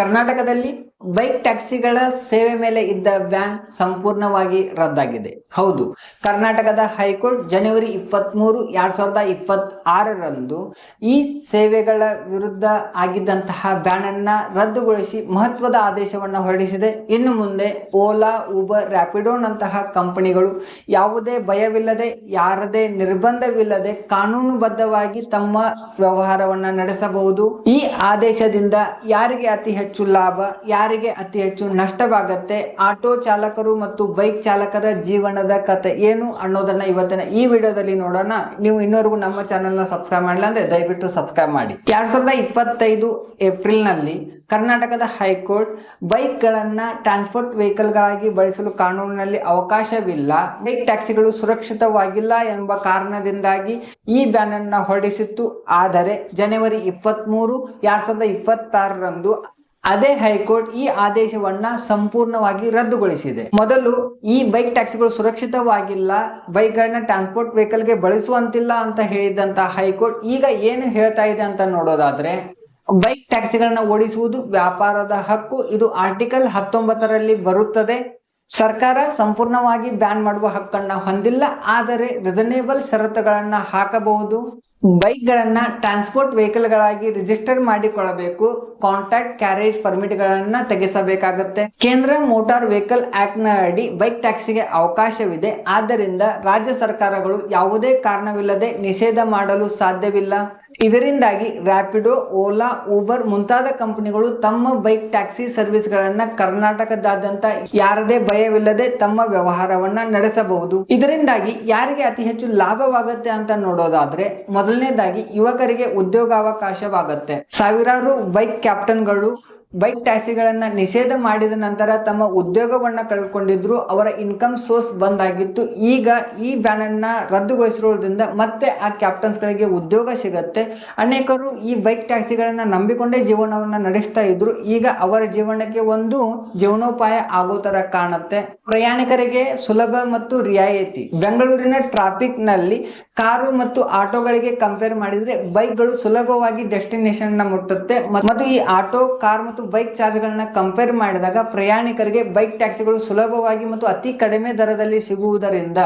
ಕರ್ನಾಟಕದಲ್ಲಿ ಬೈಕ್ ಟ್ಯಾಕ್ಸಿಗಳ ಸೇವೆ ಮೇಲೆ ಇದ್ದ ಬ್ಯಾನ್ ಸಂಪೂರ್ಣವಾಗಿ ರದ್ದಾಗಿದೆ. ಹೌದು, ಕರ್ನಾಟಕದ ಹೈಕೋರ್ಟ್ ಜನವರಿ ಇಪ್ಪತ್ತ್ ಮೂರು ಎರಡ್ ಸಾವಿರದ ಇಪ್ಪತ್ತ್ ಆರರಂದು ಈ ಸೇವೆಗಳ ವಿರುದ್ಧ ಆಗಿದ್ದಂತಹ ಬ್ಯಾನ್ ಅನ್ನ ರದ್ದುಗೊಳಿಸಿ ಮಹತ್ವದ ಆದೇಶವನ್ನು ಹೊರಡಿಸಿದೆ. ಇನ್ನು ಮುಂದೆ ಓಲಾ ಊಬರ್ ರ್ಯಾಪಿಡೋನಂತಹ ಕಂಪನಿಗಳು ಯಾವುದೇ ಭಯವಿಲ್ಲದೆ, ಯಾರದೇ ನಿರ್ಬಂಧವಿಲ್ಲದೆ ಕಾನೂನುಬದ್ಧವಾಗಿ ತಮ್ಮ ವ್ಯವಹಾರವನ್ನ ನಡೆಸಬಹುದು. ಈ ಆದೇಶದಿಂದ ಯಾರಿಗೆ ಅತಿ ಹೆಚ್ಚು ಲಾಭ, ಯಾರಿಗೆ ಅತಿ ಹೆಚ್ಚು ನಷ್ಟವಾಗತ್ತೆ, ಆಟೋ ಚಾಲಕರು ಮತ್ತು ಬೈಕ್ ಚಾಲಕರ ಜೀವನದ ಕತೆ ಏನು ಅನ್ನೋದನ್ನ ಇವತ್ತಿನ ಈ ವಿಡಿಯೋದಲ್ಲಿ ನೋಡೋಣ. ನೀವು ಇನ್ನೊರ್ಗು ನಮ್ಮ ಚಾನೆಲ್ನ ಸಬ್ಸ್ಕ್ರೈಬ್ ಮಾಡಿಲ್ಲ ಅಂದ್ರೆ ದಯವಿಟ್ಟು ಸಬ್ಸ್ಕ್ರೈಬ್ ಮಾಡಿ. ಎರಡ್ ಸಾವಿರದ ಇಪ್ಪತ್ತೈದು ಏಪ್ರಿಲ್ನಲ್ಲಿ ಕರ್ನಾಟಕದ ಹೈಕೋರ್ಟ್ ಬೈಕ್ ಗಳನ್ನ ಟ್ರಾನ್ಸ್ಪೋರ್ಟ್ ವೆಹಿಕಲ್ ಗಳಾಗಿ ಬಳಸಲು ಕಾನೂನಿನಲ್ಲಿ ಅವಕಾಶವಿಲ್ಲ, ಬೈಕ್ ಟ್ಯಾಕ್ಸಿಗಳು ಸುರಕ್ಷಿತವಾಗಿಲ್ಲ ಎಂಬ ಕಾರಣದಿಂದಾಗಿ ಈ ಬ್ಯಾನ್ ಅನ್ನ ಹೊರಡಿಸಿತ್ತು. ಆದರೆ, ಜನವರಿ ಇಪ್ಪತ್ತ್ ಮೂರು ಎರಡ್ ಸಾವಿರದ ಇಪ್ಪತ್ತಾರರಂದು ಅದೇ ಹೈಕೋರ್ಟ್ ಈ ಆದೇಶವನ್ನ ಸಂಪೂರ್ಣವಾಗಿ ರದ್ದುಗೊಳಿಸಿದೆ. ಮೊದಲು ಈ ಬೈಕ್ ಟ್ಯಾಕ್ಸಿಗಳು ಸುರಕ್ಷಿತವಾಗಿಲ್ಲ, ಬೈಕ್ಗಳನ್ನ ಟ್ರಾನ್ಸ್ಪೋರ್ಟ್ ವೆಹಿಕಲ್ಗೆ ಬಳಸುವಂತಿಲ್ಲ ಅಂತ ಹೇಳಿದಂತ ಹೈಕೋರ್ಟ್ ಈಗ ಏನು ಹೇಳ್ತಾ ಇದೆ ಅಂತ ನೋಡೋದಾದ್ರೆ, ಬೈಕ್ ಟ್ಯಾಕ್ಸಿಗಳನ್ನ ಓಡಿಸುವುದು ವ್ಯಾಪಾರದ ಹಕ್ಕು, ಇದು ಆರ್ಟಿಕಲ್ ಹತ್ತೊಂಬತ್ತರಲ್ಲಿ ಬರುತ್ತದೆ. ಸರ್ಕಾರ ಸಂಪೂರ್ಣವಾಗಿ ಬ್ಯಾನ್ ಮಾಡುವ ಹಕ್ಕನ್ನ ಹೊಂದಿಲ್ಲ, ಆದರೆ ರಿಸನೇಬಲ್ ಷರತ್ತುಗಳನ್ನ ಹಾಕಬಹುದು. ಬೈಕ್ ಗಳನ್ನ ಟ್ರಾನ್ಸ್ಪೋರ್ಟ್ ವೆಹಿಕಲ್ ಗಳಾಗಿ ರಿಜಿಸ್ಟರ್ ಮಾಡಿಕೊಳ್ಳಬೇಕು. ಕಾಂಟ್ಯಾಕ್ಟ್, ಕ್ಯಾರೇಜ್ ಪರ್ಮಿಟ್ ಗಳನ್ನ ತೆಗೆಸಬೇಕಾಗುತ್ತೆ. ಕೇಂದ್ರ ಮೋಟಾರ್ ವೆಹಿಕಲ್ನ ಅಡಿ ಬೈಕ್ ಟ್ಯಾಕ್ಸಿಗೆ ಅವಕಾಶವಿದೆ. ಆದ್ದರಿಂದ ರಾಜ್ಯ ಸರ್ಕಾರಗಳು ಯಾವುದೇ ಕಾರಣವಿಲ್ಲದೆ ನಿಷೇಧ ಮಾಡಲು ಸಾಧ್ಯವಿಲ್ಲ. ಇದರಿಂದಾಗಿ ರ್ಯಾಪಿಡೋ ಓಲಾ ಊಬರ್ ಮುಂತಾದ ಕಂಪನಿಗಳು ತಮ್ಮ ಬೈಕ್ ಟ್ಯಾಕ್ಸಿ ಸರ್ವಿಸ್ ಗಳನ್ನ ಕರ್ನಾಟಕದಾದ್ಯಂತ ಯಾರದೇ ಭಯವಿಲ್ಲದೆ ತಮ್ಮ ವ್ಯವಹಾರವನ್ನ ನಡೆಸಬಹುದು. ಇದರಿಂದಾಗಿ ಯಾರಿಗೆ ಅತಿ ಹೆಚ್ಚು ಲಾಭವಾಗುತ್ತೆ ಅಂತ ನೋಡೋದಾದ್ರೆ ಮೊದಲನೇದಾಗಿ ಯುವಕರಿಗೆ ಉದ್ಯೋಗಾವಕಾಶವಾಗುತ್ತೆ. ಸಾವಿರಾರು ಬೈಕ್ ಕ್ಯಾಪ್ಟನ್ಗಳು ಬೈಕ್ ಟ್ಯಾಕ್ಸಿಗಳನ್ನ ನಿಷೇಧ ಮಾಡಿದ ನಂತರ ತಮ್ಮ ಉದ್ಯೋಗವನ್ನ ಕಳ್ಕೊಂಡಿದ್ರು ಅವರ ಇನ್ಕಮ್ ಸೋರ್ಸ್ ಬಂದ್ ಆಗಿತ್ತು ಈಗ ಈ ಬ್ಯಾನ್ ಅನ್ನ ರದ್ದುಗೊಳಿಸಿರೋದ್ರಿಂದ ಮತ್ತೆ ಆ ಕ್ಯಾಪ್ಟನ್ಸ್ ಗಳಿಗೆ ಉದ್ಯೋಗ ಸಿಗತ್ತೆ. ಅನೇಕರು ಈ ಬೈಕ್ ಟ್ಯಾಕ್ಸಿಗಳನ್ನ ನಂಬಿಕೊಂಡೇ ಜೀವನವನ್ನ ನಡೆಸ್ತಾ ಇದ್ರು. ಈಗ ಅವರ ಜೀವನಕ್ಕೆ ಒಂದು ಜೀವನೋಪಾಯ ಆಗೋ ತರ ಕಾಣುತ್ತೆ. ಪ್ರಯಾಣಿಕರಿಗೆ ಸುಲಭ ಮತ್ತು ರಿಯಾಯಿತಿ. ಬೆಂಗಳೂರಿನ ಟ್ರಾಫಿಕ್ನಲ್ಲಿ ಕಾರು ಮತ್ತು ಆಟೋಗಳಿಗೆ ಕಂಪೇರ್ ಮಾಡಿದ್ರೆ ಬೈಕ್ಗಳು ಸುಲಭವಾಗಿ ಡೆಸ್ಟಿನೇಷನ್ನ ಮುಟ್ಟುತ್ತೆ. ಮತ್ತು ಈ ಆಟೋ, ಕಾರ್ ಮತ್ತು ಬೈಕ್ ಚಾರ್ಜ್ ಗಳನ್ನ ಕಂಪೇರ್ ಮಾಡಿದಾಗ ಪ್ರಯಾಣಿಕರಿಗೆ ಬೈಕ್ ಟ್ಯಾಕ್ಸಿಗಳು ಸುಲಭವಾಗಿ ಮತ್ತು ಅತಿ ಕಡಿಮೆ ದರದಲ್ಲಿ ಸಿಗುವುದರಿಂದ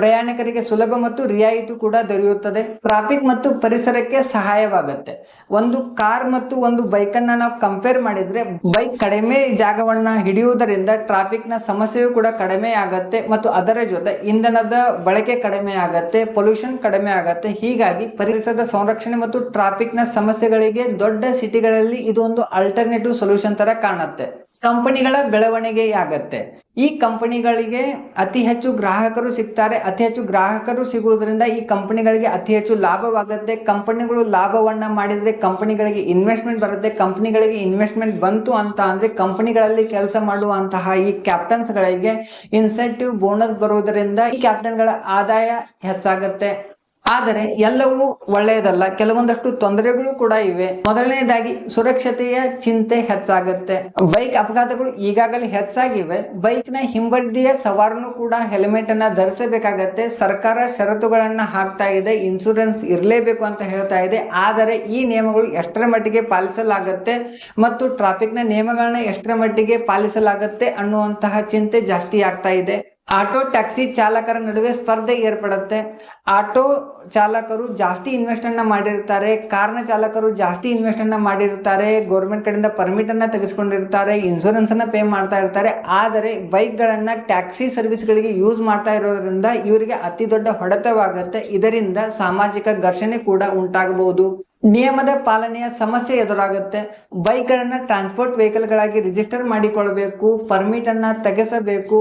ಪ್ರಯಾಣಿಕರಿಗೆ ಸುಲಭ ಮತ್ತು ರಿಯಾಯಿತಿ ಕೂಡ ದೊರೆಯುತ್ತದೆ. ಟ್ರಾಫಿಕ್ ಮತ್ತು ಪರಿಸರಕ್ಕೆ ಸಹಾಯವಾಗುತ್ತೆ. ಒಂದು ಕಾರ್ ಮತ್ತು ಒಂದು ಬೈಕ್ ಅನ್ನ ನಾವು ಕಂಪೇರ್ ಮಾಡಿದ್ರೆ ಬೈಕ್ ಕಡಿಮೆ ಜಾಗವನ್ನ ಹಿಡಿಯುವುದರಿಂದ ಟ್ರಾಫಿಕ್ನ ಸಮಸ್ಯೆಯು ಕೂಡ ಕಡಿಮೆ ಆಗತ್ತೆ. ಮತ್ತು ಅದರ ಜೊತೆ ಇಂಧನದ ಬಳಕೆ ಕಡಿಮೆ ಆಗುತ್ತೆ. ಪೊಲ್ಯೂಷನ್ ಕಡಿಮೆ ಆಗತ್ತೆ. ಹೀಗಾಗಿ ಪರಿಸರದ ಸಂರಕ್ಷಣೆ ಮತ್ತು ಟ್ರಾಫಿಕ್ನ ಸಮಸ್ಯೆಗಳಿಗೆ ದೊಡ್ಡ ಸಿಟಿಗಳಲ್ಲಿ ಇದೊಂದು ಅಲ್ಟರ್ನೇಟಿವ್ ಸೊಲ್ಯೂಷನ್ ತರ ಕಾಣುತ್ತೆ. ಕಂಪನಿಗಳ ಬೆಳವಣಿಗೆಯಾಗತ್ತೆ. ಈ ಕಂಪನಿಗಳಿಗೆ ಅತಿ ಹೆಚ್ಚು ಗ್ರಾಹಕರು ಸಿಗ್ತಾರೆ. ಅತಿ ಹೆಚ್ಚು ಗ್ರಾಹಕರು ಸಿಗುವುದರಿಂದ ಈ ಕಂಪನಿಗಳಿಗೆ ಅತಿ ಹೆಚ್ಚು ಲಾಭವಾಗುತ್ತೆ. ಕಂಪನಿಗಳು ಲಾಭವನ್ನ ಮಾಡಿದ್ರೆ ಕಂಪನಿಗಳಿಗೆ ಇನ್ವೆಸ್ಟ್ಮೆಂಟ್ ಬರುತ್ತೆ. ಕಂಪನಿಗಳಿಗೆ ಇನ್ವೆಸ್ಟ್ಮೆಂಟ್ ಬಂತು ಅಂತ ಅಂದ್ರೆ ಕಂಪನಿಗಳಲ್ಲಿ ಕೆಲಸ ಮಾಡುವಂತಹ ಈ ಕ್ಯಾಪ್ಟನ್ಸ್ ಗಳಿಗೆ ಇನ್ಸೆಂಟಿವ್ ಬೋನಸ್ ಬರುವುದರಿಂದ ಈ ಕ್ಯಾಪ್ಟನ್ಗಳ ಆದಾಯ ಹೆಚ್ಚಾಗತ್ತೆ. ಆದರೆ ಎಲ್ಲವೂ ಒಳ್ಳೆಯದಲ್ಲ. ಕೆಲವೊಂದಷ್ಟು ತೊಂದರೆಗಳು ಕೂಡ ಇವೆ. ಮೊದಲನೇದಾಗಿ ಸುರಕ್ಷತೆಯ ಚಿಂತೆ ಹೆಚ್ಚಾಗುತ್ತೆ. ಬೈಕ್ ಅಪಘಾತಗಳು ಈಗಾಗಲೇ ಹೆಚ್ಚಾಗಿವೆ. ಬೈಕ್ನ ಹಿಂಬದಿಯ ಸವಾರನು ಕೂಡ ಹೆಲ್ಮೆಟ್ ಅನ್ನ ಧರಿಸಬೇಕಾಗತ್ತೆ. ಸರ್ಕಾರ ಷರತ್ತುಗಳನ್ನ ಹಾಕ್ತಾ ಇದೆ. ಇನ್ಸೂರೆನ್ಸ್ ಇರಲೇಬೇಕು ಅಂತ ಹೇಳ್ತಾ ಇದೆ. ಆದರೆ ಈ ನಿಯಮಗಳು ಎಷ್ಟರ ಮಟ್ಟಿಗೆ ಪಾಲಿಸಲಾಗತ್ತೆ ಮತ್ತು ಟ್ರಾಫಿಕ್ನ ನಿಯಮಗಳನ್ನ ಎಷ್ಟರ ಮಟ್ಟಿಗೆ ಪಾಲಿಸಲಾಗತ್ತೆ ಅನ್ನುವಂತಹ ಚಿಂತೆ ಜಾಸ್ತಿ ಆಗ್ತಾ ಇದೆ. ಆಟೋ ಟ್ಯಾಕ್ಸಿ ಚಾಲಕರ ನಡುವೆ ಸ್ಪರ್ಧೆ ಏರ್ಪಡುತ್ತೆ. ಆಟೋ ಚಾಲಕರು ಜಾಸ್ತಿ ಇನ್ವೆಸ್ಟ್ ಅನ್ನ ಮಾಡಿರ್ತಾರೆ. ಕಾರ್ನ ಚಾಲಕರು ಜಾಸ್ತಿ ಇನ್ವೆಸ್ಟ್ ಅನ್ನ ಮಾಡಿರ್ತಾರೆ. ಗೌರ್ಮೆಂಟ್ ಕಡೆಯಿಂದ ಪರ್ಮಿಟ್ ಅನ್ನ ತೆಗೆಸ್ಕೊಂಡಿರ್ತಾರೆ. ಇನ್ಶೂರೆನ್ಸ್ ಅನ್ನ ಪೇ ಮಾಡ್ತಾ ಇರ್ತಾರೆ. ಆದರೆ ಬೈಕ್ ಗಳನ್ನ ಟ್ಯಾಕ್ಸಿ ಸರ್ವಿಸ್ ಗಳಿಗೆ ಯೂಸ್ ಮಾಡ್ತಾ ಇರೋದ್ರಿಂದ ಇವರಿಗೆ ಅತಿ ದೊಡ್ಡ ಹೊಡೆತವಾಗುತ್ತೆ. ಇದರಿಂದ ಸಾಮಾಜಿಕ ಘರ್ಷಣೆ ಕೂಡ ಉಂಟಾಗಬಹುದು. ನಿಯಮದ ಪಾಲನೆಯ ಸಮಸ್ಯೆ ಎದುರಾಗುತ್ತೆ. ಬೈಕ್ಗಳನ್ನ ಟ್ರಾನ್ಸ್ಪೋರ್ಟ್ ವೆಹಿಕಲ್ಗಳಾಗಿ ರಿಜಿಸ್ಟರ್ ಮಾಡಿಕೊಳ್ಬೇಕು. ಪರ್ಮಿಟ್ ಅನ್ನ ತೆಗೆಸಬೇಕು.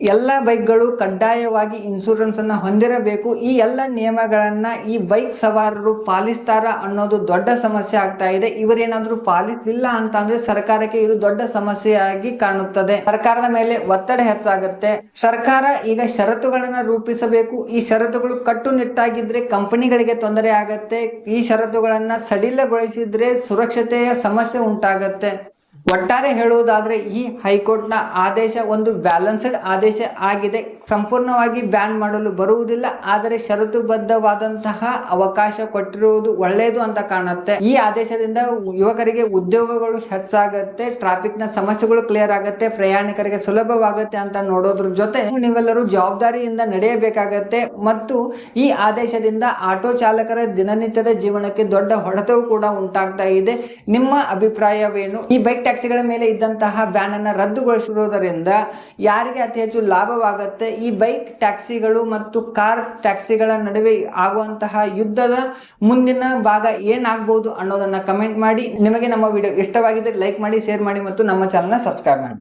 ಎಲ್ಲ ಬೈಕ್ಗಳು ಕಡ್ಡಾಯವಾಗಿ ಇನ್ಶೂರೆನ್ಸ್ ಅನ್ನ ಹೊಂದಿರಬೇಕು. ಈ ಎಲ್ಲ ನಿಯಮಗಳನ್ನ ಈ ಬೈಕ್ ಸವಾರರು ಪಾಲಿಸ್ತಾರ ಅನ್ನೋದು ದೊಡ್ಡ ಸಮಸ್ಯೆ ಆಗ್ತಾ ಇದೆ. ಇವರೇನಾದ್ರೂ ಪಾಲಿಸಿಲ್ಲ ಅಂತ ಅಂದ್ರೆ ಸರ್ಕಾರಕ್ಕೆ ಇದು ದೊಡ್ಡ ಸಮಸ್ಯೆಯಾಗಿ ಕಾಣುತ್ತದೆ. ಸರ್ಕಾರದ ಮೇಲೆ ಒತ್ತಡ ಹೆಚ್ಚಾಗುತ್ತೆ. ಸರ್ಕಾರ ಈಗ ಷರತ್ತುಗಳನ್ನ ರೂಪಿಸಬೇಕು. ಈ ಷರತ್ತುಗಳು ಕಟ್ಟುನಿಟ್ಟಾಗಿದ್ರೆ ಕಂಪನಿಗಳಿಗೆ ತೊಂದರೆ ಆಗತ್ತೆ. ಈ ಷರತ್ತುಗಳನ್ನ ಸಡಿಲಗೊಳಿಸಿದ್ರೆ ಸುರಕ್ಷತೆಯ ಸಮಸ್ಯೆ ಉಂಟಾಗತ್ತೆ. ಒಟ್ಟಾರೆ ಹೇಳುವುದಾದ್ರೆ ಈ ಹೈಕೋರ್ಟ್ನ ಆದೇಶ ಒಂದು ಬ್ಯಾಲೆನ್ಸ್ಡ್ ಆದೇಶ ಆಗಿದೆ. ಸಂಪೂರ್ಣವಾಗಿ ಬ್ಯಾನ್ ಮಾಡಲು ಬರುವುದಿಲ್ಲ, ಆದರೆ ಷರತ್ತುಬದ್ಧವಾದಂತಹ ಅವಕಾಶ ಕೊಟ್ಟಿರುವುದು ಒಳ್ಳೆಯದು ಅಂತ ಕಾಣುತ್ತೆ. ಈ ಆದೇಶದಿಂದ ಯುವಕರಿಗೆ ಉದ್ಯೋಗಗಳು ಹೆಚ್ಚಾಗತ್ತೆ ಟ್ರಾಫಿಕ್ನ ಸಮಸ್ಯೆಗಳು ಕ್ಲಿಯರ್ ಆಗುತ್ತೆ, ಪ್ರಯಾಣಿಕರಿಗೆ ಸುಲಭವಾಗುತ್ತೆ ಅಂತ ನೋಡೋದ್ರ ಜೊತೆ ನೀವೆಲ್ಲರೂ ಜವಾಬ್ದಾರಿಯಿಂದ ನಡೆಯಬೇಕಾಗತ್ತೆ. ಮತ್ತು ಈ ಆದೇಶದಿಂದ ಆಟೋ ಚಾಲಕರ ದಿನನಿತ್ಯದ ಜೀವನಕ್ಕೆ ದೊಡ್ಡ ಹೊಡೆತವು ಕೂಡ ಉಂಟಾಗ್ತಾ ಇದೆ. ನಿಮ್ಮ ಅಭಿಪ್ರಾಯವೇನು? ಈ ಬೈಕ್ ಟ್ಯಾಕ್ಸಿಗಳ ಮೇಲೆ ಇದ್ದಂತಹ ಬ್ಯಾನ್ ಅನ್ನ ರದ್ದುಗೊಳಿಸಿರುವುದರಿಂದ ಯಾರಿಗೆ ಅತಿ ಹೆಚ್ಚು ಲಾಭವಾಗುತ್ತೆ? ಈ ಬೈಕ್ ಟ್ಯಾಕ್ಸಿಗಳು ಮತ್ತು ಕಾರ್ ಟ್ಯಾಕ್ಸಿಗಳ ನಡುವೆ ಆಗುವಂತಹ ಯುದ್ಧದ ಮುಂದಿನ ಭಾಗ ಏನಾಗಬಹುದು ಅನ್ನೋದನ್ನ ಕಮೆಂಟ್ ಮಾಡಿ. ನಿಮಗೆ ನಮ್ಮ ವಿಡಿಯೋ ಇಷ್ಟವಾಗಿದ್ದರೆ ಲೈಕ್ ಮಾಡಿ, ಶೇರ್ ಮಾಡಿ ಮತ್ತು ನಮ್ಮ ಚಾನಲ್ನ ಸಬ್ಸ್ಕ್ರೈಬ್ ಮಾಡಿ.